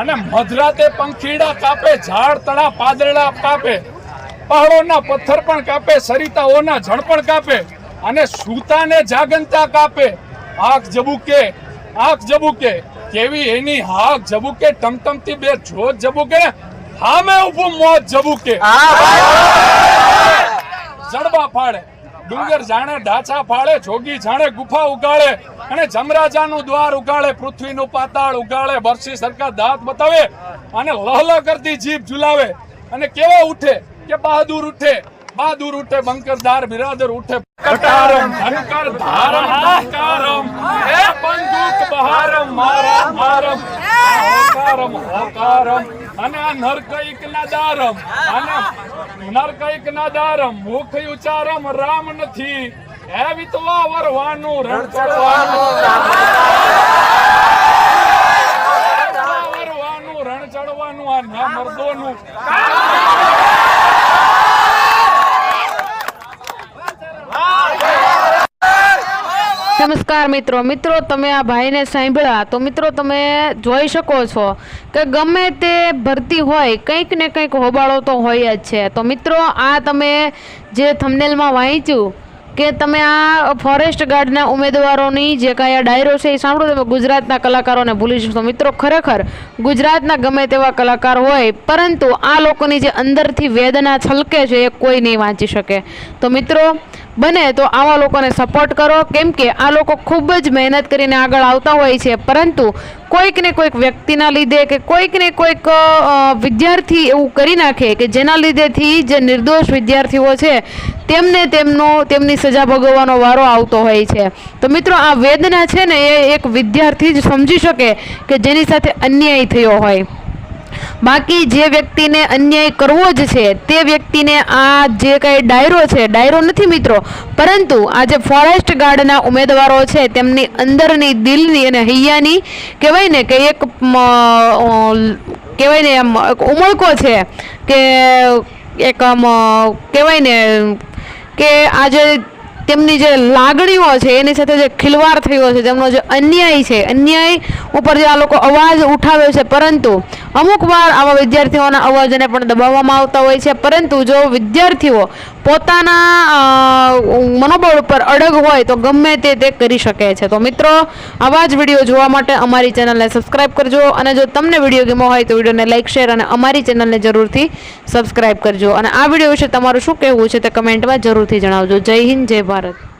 અને મધરાતે પંખીડા કાપે, ઝાડ તળા પાદરડા કાપે, પહાડોના પથ્થર પણ કાપે, સરિતાઓના જળ પણ કાપે અને સૂતાને જાગનતા કાપે. આંખ જબુકે આંખ જબુકે, કેવી એની હાક જબુકે ટમટમતી બે જોત જબુકે, હામે ઊભું મોત જબુકે. જડબા ફાડે, ડુંગર જાણે ડાચા ફાળે જોગી જાણે, ગુફા ઉગાડે. અને જમરાજાનું દ્વાર ઉગાડે, પૃથ્વીનું પાતાળ ઉગાડે બરસી સરકાર દાંત બતાવે અને લહલ કરતી જીભ ઝુલાવે. અને કેવા ઉઠે? કે બહાદુર ઉઠે. બહાદુર ઉઠે બંકરદાર બિરાદર ઉઠે. કટારમ ધનકર ધારમ બંકારમ હે બંદૂક, બહારમ, મારા મારમ હોકારમ હોકારમ. અને આ નરકૈક ના દારમ. અને નરકૈક ના દારમ. મુખ ઉચારમ રામ નથી. હે વિતવા વરવાનું રણ ચડવાનું. વરવાનું રણ ચડવાનું આ ના મર્દોનું. નમસ્કાર મિત્રો. મિત્રો તમે આ ભાઈને સાંભળ્યા તો મિત્રો તમે જોઈ શકો છો કે ગમે તે ભરતી હોય કંઈક ને કંઈક હોબાળો તો હોય જ છે. તો મિત્રો આ તમે જે થમનેલમાં વાંચ્યું કે તમે આ ફોરેસ્ટ ગાર્ડના ઉમેદવારોની જે કાંઈ આ ડાયરો છે એ સાંભળો તમે ગુજરાતના કલાકારોને ભૂલી જશો મિત્રો, ખરેખર ગુજરાતના ગમે તેવા કલાકાર હોય, પરંતુ આ લોકોની જે અંદરથી વેદના છલકે છે એ કોઈ નહીં વાંચી શકે. તો મિત્રો બને તો આવા લોકોને સપોર્ટ કરો. કેમ કે આ લોકો ખૂબ જ મહેનત કરીને આગળ આવતા હોય છે. પરંતુ કોઈક ને કોઈક વ્યક્તિના લીધે કે કોઈક ને કોઈક વિદ્યાર્થી એવું કરી નાખે કે જેના લીધેથી જે નિર્દોષ વિદ્યાર્થીઓ છે, તેમને તેમનો, તેમની સજા ભોગવવાનો વારો આવતો હોય છે. તો મિત્રો, આ વેદના છે ને એ એક વિદ્યાર્થી જ સમજી શકે કે જેની સાથે અન્યાય થયો હોય. બાકી જે વ્યક્તિને અન્યાય કરવો જ છે, તે વ્યક્તિને આ જે કંઈ ડાયરો છે, ડાયરો નથી મિત્રો, પરંતુ આ જે ફોરેસ્ટ ગાર્ડના ઉમેદવારો છે, તેમની અંદરની દિલની અને હૈયાની કહેવાય ને કે એક કહેવાય ને એમ ઉમળકો છે કે એક આમ કહેવાય ને કે આજે તેમની જે લાગણીઓ છે, એની સાથે જે ખિલવાડ થયો છે તેમનો જે અન્યાય છે, અન્યાય ઉપર જે આ લોકો અવાજ ઉઠાવ્યો છે, પરંતુ અમુક વાર આવા વિદ્યાર્થીઓના અવાજને પણ દબાવવામાં આવતા હોય છે, પરંતુ જો વિદ્યાર્થીઓ પોતાના મનોબળ ઉપર અડગ હોય તો ગમે તે તે કરી શકે છે. તો મિત્રો, આવા જ વીડિયો જોવા માટે અમારી ચેનલને સબસ્ક્રાઇબ કરજો અને જો તમને વીડિયો ગમો હોય તો વિડીયોને લાઇક શેર અને અમારી ચેનલને જરૂરથી સબસ્ક્રાઇબ કરજો. અને આ વીડિયો વિશે તમારું શું કહેવું છે તે કમેન્ટમાં જરૂરથી જણાવજો. જય હિન્દ, જય ભારત.